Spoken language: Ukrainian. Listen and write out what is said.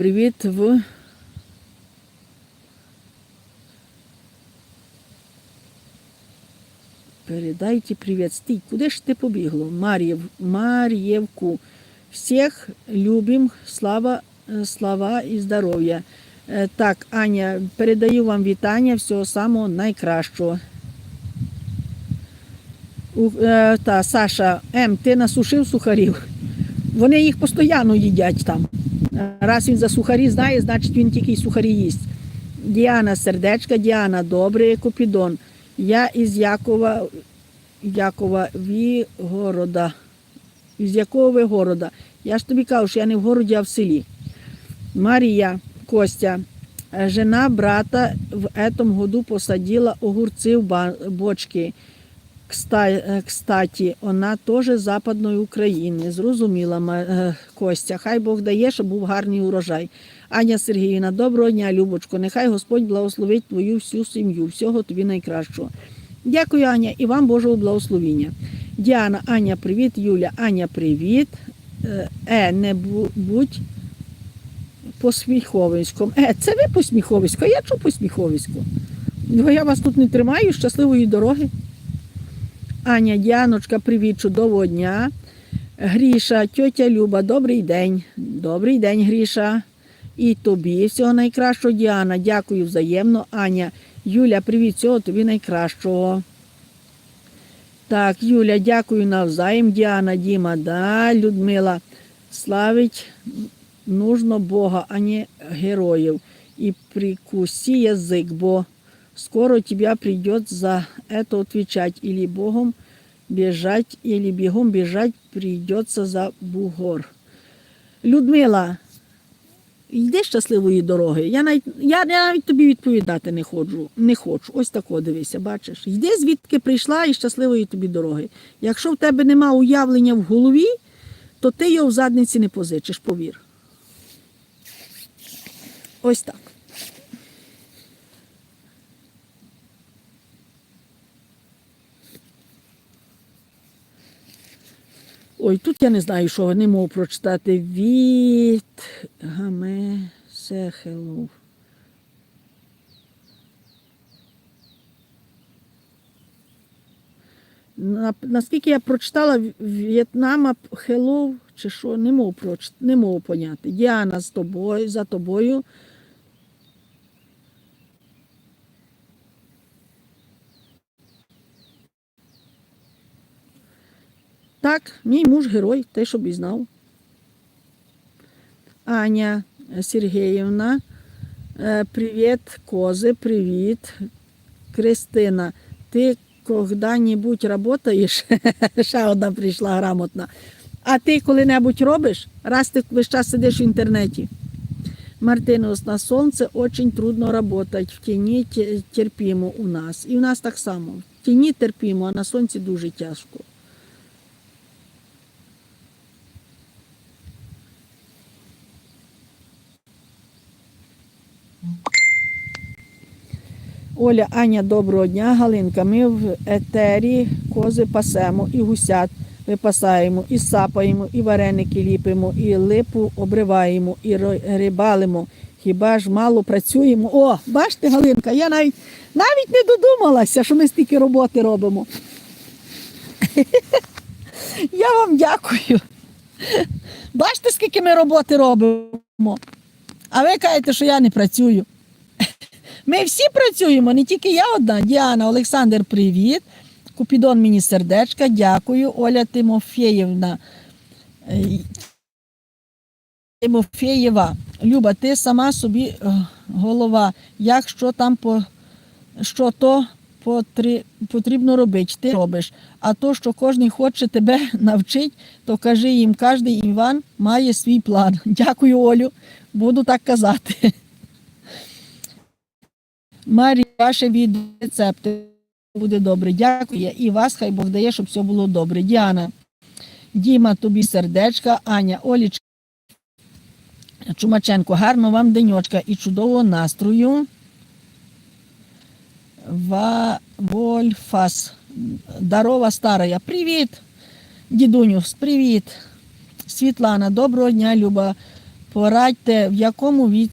Привіт в. Передайте привіт. Стій, куди ж ти побігло? Мар'єв, Мар'євку. Всіх любим, слава, е, слава і здоров'я. Е, Так, Аня, передаю вам вітання, всього самого найкращого. У, е, та, Саша, М, ти насушив сухарів. Вони їх постійно їдять там. Раз він за сухарі знає, значить він тільки й сухарі їсть. Діана сердечка, Діана, добрий Купідон. Я із Якова, Якова Вігорода. Із якого ви города? Я ж тобі кажу, що я не в городі, а в селі. Марія Костя. Жена брата в этом году посадила огурцы в бочки. Е, Кстати, вона теж Западної України. Зрозуміла е, Костя. Хай Бог дає, щоб був гарний урожай. Аня Сергіївна, доброго дня, Любочко. Нехай Господь благословить твою всю сім'ю. Всього тобі найкращого. Дякую, Аня, і вам Божого благословіння. Діана, Аня, привіт. Юля, Аня, привіт. Е, Е, не будь по Сміховиську. Е, це ви по Сміховиську, а я чого по Сміховиську? Ну, я вас тут не тримаю, щасливої дороги. Аня, Діаночка, привіт, чудового дня. Гріша, тьотя Люба, добрий день. Добрий день, Гріша. І тобі всього найкращого, Діана. Дякую взаємно. Аня, Юля, привіт, всього тобі найкращого. Так, Юля, дякую навзаєм. Діана, Діма, да, Людмила. Славить нужно Бога, а не героїв. І прикуси язик, бо скоро тебя придет за это отвечать. Или Богом бежать, или бегом бежать придется за бугор. Людмила, йди щасливої дороги. Я навіть, я, навіть тобі відповідати не ходжу. Не хочу. Ось тако дивися, бачиш. Йди звідки прийшла і щасливої тобі дороги. Якщо в тебе нема уявлення в голові, то ти його в задниці не позичиш, повір. Ось так. Ой, тут я не знаю, що не можу прочитати. Від Гаме Сехелов. На- Наскільки я прочитала В'єтнама Хелов, чи що, не можу, проч... не можу поняти. Діана з тобою, за тобою. Так, мій муж герой, те, щоб і знав. Аня Сергіївна, е, привіт, кози, привіт. Кристина, ти коли-небудь працюєш? Ще одна прийшла грамотна. А ти коли-небудь робиш? Раз ти весь час сидиш в інтернеті. Мартинус, на сонце очень трудно работать, в тіні терпімо у нас. І у нас так само. В тіні терпімо, а на сонці дуже тяжко. Оля, Аня, доброго дня. Галинка, ми в етері кози пасемо і гусят випасаємо, і сапаємо, і вареники ліпимо, і липу обриваємо, і рибалимо. Хіба ж мало працюємо? О, бачите, Галинка, я навіть, навіть не додумалася, що ми стільки роботи робимо. Я вам дякую. Бачите, скільки ми роботи робимо. А ви кажете, що я не працюю. Ми всі працюємо, не тільки я одна. Діана, Олександр, привіт. Купідон мені сердечка, дякую. Оля Тимофєєвна. е, Тимофєєва. Люба, ти сама собі е, голова. Як що там по що то потрібно робити, ти робиш. А то, що кожен хоче тебе навчити, то кажи їм, кожен Іван має свій план. Дякую, Олю. Буду так казати. Марі, ваше від рецепти буде добре. Дякую. І вас хай Бог дає, щоб все було добре. Діана, Діма, тобі сердечка, Аня, Олічка, Чумаченко, гарно вам денечка і чудового настрою. Вольфас. Дарова старая. Привіт, дідуню, привіт. Світлана, доброго дня, Люба. Порадьте, в якому віці